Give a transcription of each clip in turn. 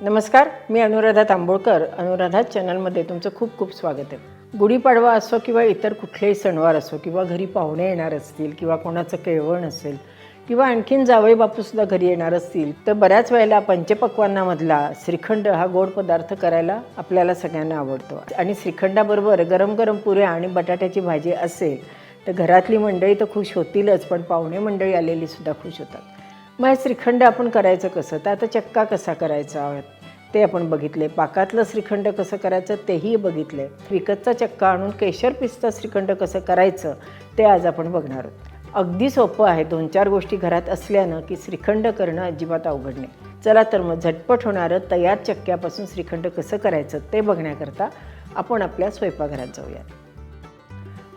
नमस्कार मी अनुराधा तांबोळकर. अनुराधा चॅनलमध्ये तुमचं खूप खूप स्वागत आहे. गुढीपाडवा असो किंवा इतर कुठलेही सणवार असो किंवा घरी पाहुणे येणार असतील किंवा कोणाचं केळवण असेल किंवा आणखीन जावई बापूसुद्धा घरी येणार असतील तर बऱ्याच वेळेला पंचपक्वांनामधला श्रीखंड हा गोड पदार्थ करायला आपल्याला सगळ्यांना आवडतो. आणि श्रीखंडाबरोबर गरम गरम पुऱ्या आणि बटाट्याची भाजी असेल तर घरातली मंडळी तर खुश होतीलच पण पाहुणे मंडळी आलेली सुद्धा खुश होतात. मग श्रीखंड आपण करायचं कसं? तर आता चक्का कसा करायचा? ते आपण बघितले. पाकातलं श्रीखंड कसं करायचं तेही बघितले. विकतचा चक्का आणून केशर पिस्ता श्रीखंड कसं करायचं ते आज आपण बघणार आहोत. अगदी सोपं आहे दोन चार गोष्टी घरात असल्यानं की श्रीखंड करणं अजिबात अवघड नाही. चला तर मग झटपट होणारं तयार चक्क्यापासून श्रीखंड कसं करायचं ते बघण्याकरता आपण आपल्या स्वयंपाकघरात जाऊयात.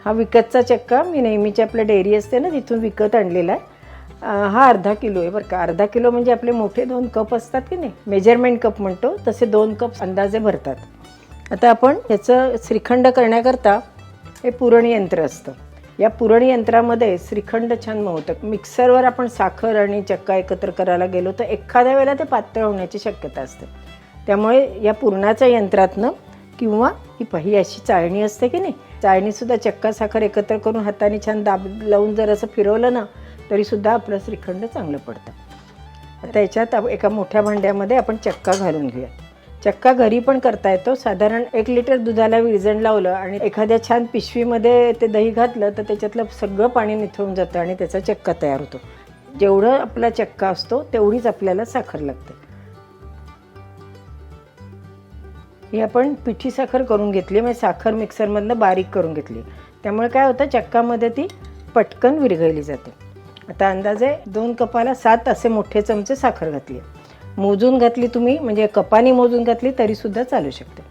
हा विकतचा चक्का मी नेहमीची आपल्या डेअरी असते ना तिथून विकत आणलेला आहे. हा अर्धा किलो आहे बरं का. अर्धा किलो म्हणजे आपले मोठे दोन कप असतात की नाही? मेजरमेंट कप म्हणतो तसे दोन कप अंदाजे भरतात. आता आपण याचं श्रीखंड करण्याकरता हे पुरण यंत्र असतं. या पुरण यंत्रामध्ये श्रीखंड छान मळतं. मिक्सरवर आपण साखर आणि चक्का एकत्र करायला गेलो तर एखाद्या वेळेला ते पातळ होण्याची शक्यता असते. त्यामुळे या पुरणाच्या यंत्रातनं किंवा ही पहिली अशी चाळणी असते की नाही? चाळणीसुद्धा चक्का साखर एकत्र करून हाताने छान दाब लावून जर असं फिरवलं ना तरीसुद्धा आपलं श्रीखंड चांगलं पडतं. आता याच्यात एका मोठ्या भांड्यामध्ये आपण चक्का घालून घेऊया चक्का घरी पण करता येतो. साधारण एक लिटर दुधाला विरजण लावलं आणि एखाद्या छान पिशवीमध्ये ते दही घातलं तर त्याच्यातलं सगळं पाणी निथळून जातं आणि त्याचा चक्का तयार होतो. जेवढं आपला चक्का असतो तेवढीच आपल्याला साखर लागते. ही आपण पिठी साखर करून घेतली. म्हणजे साखर मिक्सरमधनं बारीक करून घेतली. त्यामुळे काय होतं चक्कामध्ये ती पटकन विरघळली जाते. आता अंदाजे दोन कपाला सात असे मोठे चमचे साखर घातली मोजून घातली तुम्ही म्हणजे कपाने मोजून घातली तरीसुद्धा चालू शकते.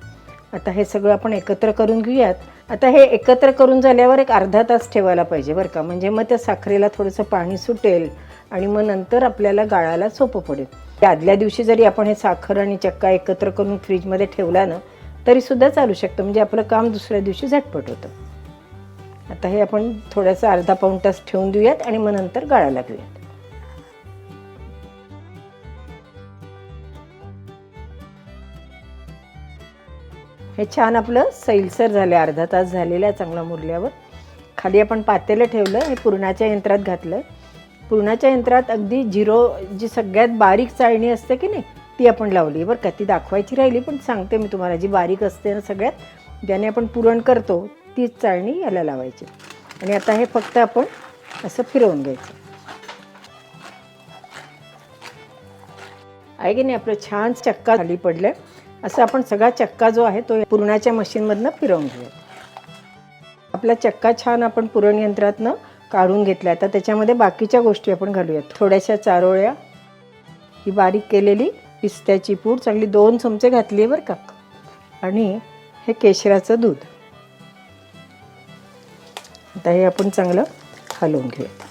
आता हे सगळं आपण एकत्र करून घेऊयात. आता हे एकत्र करून झाल्यावर एक अर्धा तास ठेवायला पाहिजे बरं का. म्हणजे मग त्या साखरेला थोडंसं पाणी सुटेल आणि मग नंतर आपल्याला गाळायला सोपं पडेल. त्या आदल्या दिवशी जरी आपण हे साखर आणि चक्का एकत्र करून फ्रीजमध्ये ठेवला ना तरीसुद्धा चालू शकतं. म्हणजे आपलं काम दुसऱ्या दिवशी झटपट होतं. आता हे आपण थोडंसं अर्धा पाऊण तास ठेवून देऊयात आणि मग नंतर गाळायला घेऊयात. हे छान आपलं सैलसर झालं अर्धा तास झालेला आहे चांगला मुरल्यावर. खाली आपण पातेलं ठेवलं हे पुरणाच्या यंत्रात घातलं पुरणाच्या यंत्रात अगदी झिरो जी सगळ्यात बारीक चाळणी असते की नाही ती आपण लावली. बरं का ती दाखवायची राहिली पण सांगते मी तुम्हाला जी बारीक असते ना सगळ्यात ज्याने आपण पुरण करतो तीच चाळणी याला लावायची. आणि आता हे फक्त आपण असं फिरवून घ्यायचं. आहे की नाही? आपलं छान चक्का खाली पडलं असं आपण सगळा चक्का जो आहे तो पुरणाच्या मशीनमधनं फिरवून घेऊया. आपला चक्का छान आपण पुरण यंत्रातनं काढून घेतला आता त्याच्यामध्ये बाकीच्या गोष्टी आपण घालूयात. थोड्याशा चारोळ्या. ही बारीक केलेली पिस्त्याची पूड. चांगली दोन चमचे घातली आहे बरं का. आणि हे केशराचं दूध. आता हे आपण चांगलं हलवून घेऊयात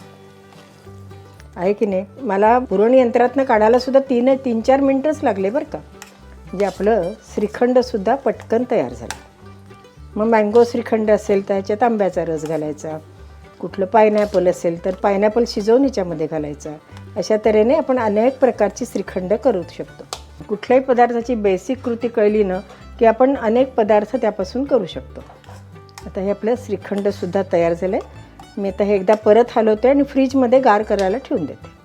आहे की नाही? मला पुरण यंत्रातनं काढायला सुद्धा तीन तीन चार मिनटंच लागले बरं का. म्हणजे आपलं श्रीखंडसुद्धा पटकन तयार झालं. मग मँगो श्रीखंड असेल तर ह्याच्यात आंब्याचा रस घालायचा. कुठलं पायनॅपल असेल तर पायनॅपल शिजवून ह्याच्यामध्ये घालायचा. अशा तऱ्हेने आपण अनेक प्रकारची श्रीखंड करू शकतो. कुठल्याही पदार्थाची बेसिक कृती कळली ना की आपण अनेक पदार्थ त्यापासून करू शकतो. आता हे आपलं श्रीखंडसुद्धा तयार झालं आहे मी आता हे एकदा परत हलवते आणि फ्रीजमध्ये गार करायला ठेवून देते.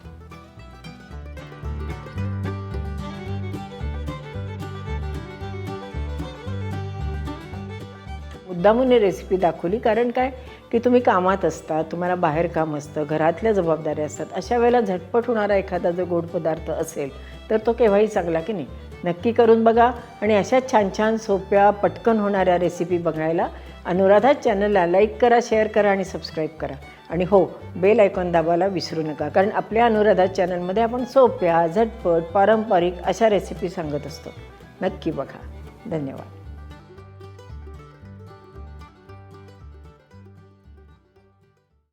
मुद्दामून रेसिपी दाखवली कारण काय? की तुम्ही कामात असता तुम्हाला बाहेर काम असतं घरातल्या जबाबदाऱ्या असतात अशा वेळेला झटपट होणारा एखादा जो गोड पदार्थ असेल तर तो केव्हाही चांगला की नाही? नक्की करून बघा आणि अशा छान छान सोप्या पटकन होणाऱ्या रेसिपी बघायला अनुराधा चॅनलला लाईक करा शेअर करा आणि सबस्क्राईब करा. आणि हो बेल आयकॉन दाबायला विसरू नका कारण आपल्या अनुराधा चॅनलमध्ये आपण सोप्या झटपट पारंपरिक अशा रेसिपी सांगत असतो. नक्की बघा. धन्यवाद.